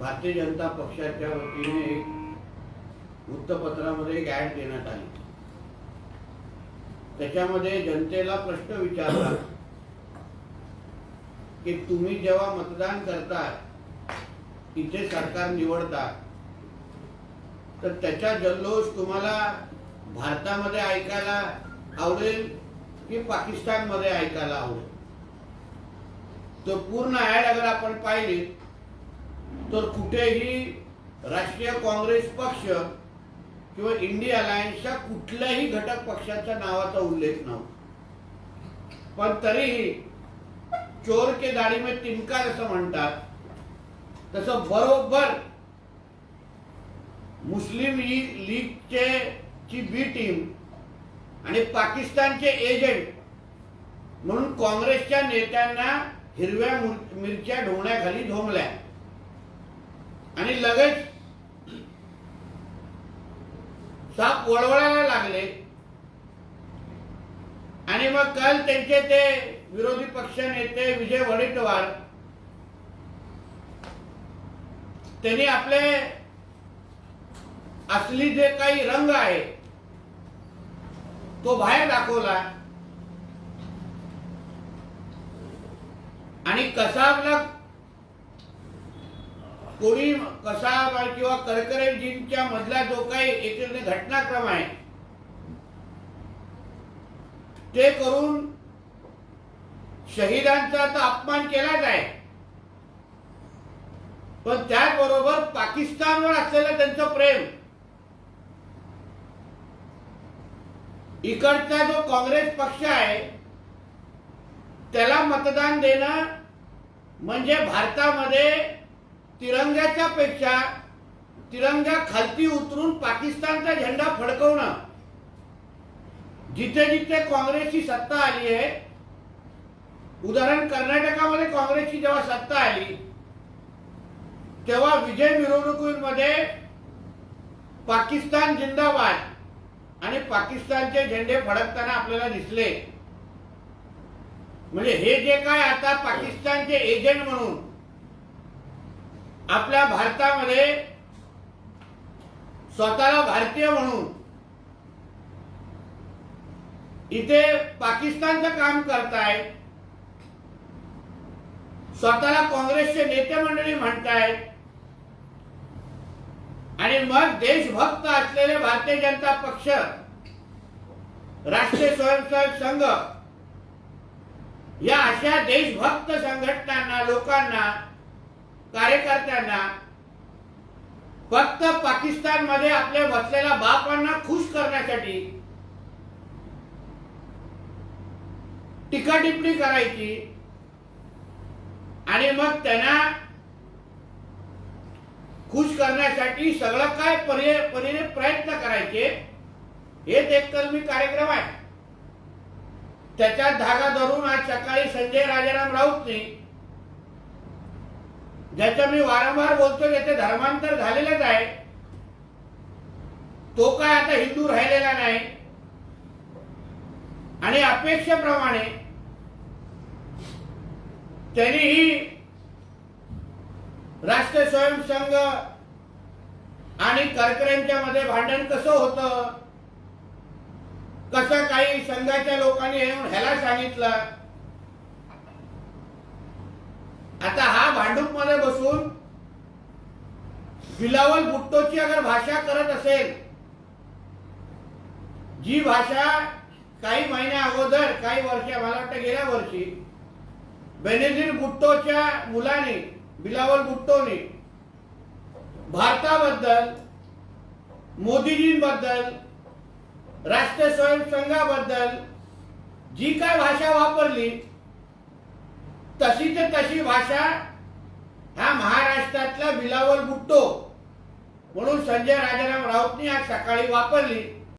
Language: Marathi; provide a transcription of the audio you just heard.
भारतीय जनता पक्षाच्या वतीने एक वृत्तपत्रामध्ये ॲड देण्यात आली. त्याच्यामध्ये जनतेला प्रश्न विचारला की तुम्ही जेव्हा मतदान करता इथे सरकार निवडता तर त्याचा जल्लोष तुम्हाला भारतामध्ये ऐकायला आवडेल की पाकिस्तानमध्ये ऐकायला आवडेल? तो पूर्ण ऍड अगर आपण पाहिली तर कुठेही राष्ट्रीय काँग्रेस पक्ष किंवा इंडिया अलायन्सच्या कुठल्याही घटक पक्षाच्या नावाचा उल्लेख नव्हता. पण तरीही चोर के दाढी में तिनकार असं म्हणतात तसं बरोबर मुस्लिम लीग लीगचे ची बी टीम आणि पाकिस्तानचे एजंट म्हणून काँग्रेसच्या नेत्यांना हिरव्या मिरच्या ढोण्याखाली धोमल्या आणि लगेच साप वळवळायला लागले. आणि मग काल त्यांचे ते विरोधी पक्ष नेते विजय वडेट्टीवार त्यांनी आपले असली जे काही रंग आहे तो बाहेर दाखवला. आणि कसा आपला कोणी कसा किंवा करकरेजींच्या मधला जो काही एक घटनाक्रम आहे ते करून शहीदांचा तर अपमान केलाच आहे. पण त्याचबरोबर पाकिस्तानवर असलेलं त्यांचं प्रेम इकडचा जो काँग्रेस पक्ष आहे त्याला मतदान देणं म्हणजे भारतामध्ये तिरंग्याच्या पेक्षा तिरंगा खालती उतरून पाकिस्तानचा झेंडा फडकवणं. जिथे जिथे काँग्रेसची सत्ता आली आहे उदाहरण कर्नाटकामध्ये काँग्रेसची जेव्हा सत्ता आली तेव्हा विजय मिरवणुकीमध्ये पाकिस्तान जिंदाबाद आणि पाकिस्तानचे झेंडे फडकताना आपल्याला दिसले. म्हणजे हे जे काय आता पाकिस्तानचे एजंट म्हणून आपल्या भारतामध्ये स्वतःला भारतीय म्हणून इथे पाकिस्तानचं काम करतायत स्वतःला काँग्रेसचे नेते मंडळी म्हणतायत आणि मग देशभक्त असलेले भारतीय जनता पक्ष राष्ट्रीय स्वयंसेवक संघ या अशा देशभक्त संघटनांना लोकांना कार्यकर्त्यांना फक्त पाकिस्तानमध्ये आपल्या बसलेल्या बापांना खुश करण्यासाठी टीका टिप्पणी करायची आणि मग त्यांना खुश करण्यासाठी सगळं काय पर्याय परीने प्रयत्न करायचे हेच एक कलमी कार्यक्रम आहे. त्याच्यात धागा धरून आज सकाळी संजय राजाराम राऊतने ज्याचं मी वारंवार बोलतो त्याचे धर्मांतर झालेलंच आहे तो काय आता हिंदू राहिलेला नाही. आणि अपेक्षेप्रमाणे त्यांनीही राष्ट्रीय स्वयंसंघ आणि करकऱ्यांच्या मध्ये भांडण कसं होतं? कसं काही संघाच्या लोकांनी येऊन ह्याला सांगितलं? आता हा भांडूपमध्ये बसून बिलावल भुट्टोची अगर भाषा करत असेल जी भाषा काही महिन्या अगोदर काही वर्ष मला वाटतं गेल्या वर्षी बेनेझिर भुट्टोच्या मुलाने बिलावल भुट्टोने भारताबद्दल मोदीजींबद्दल राष्ट्रीय स्वयंसंघाबद्दल जी काय भाषा वापरली तशी ते तशी भाषा हा महाराष्ट्रातला बिलावल बुटतो म्हणून संजय राजाराम राऊतनी आज सकाळी वापरली.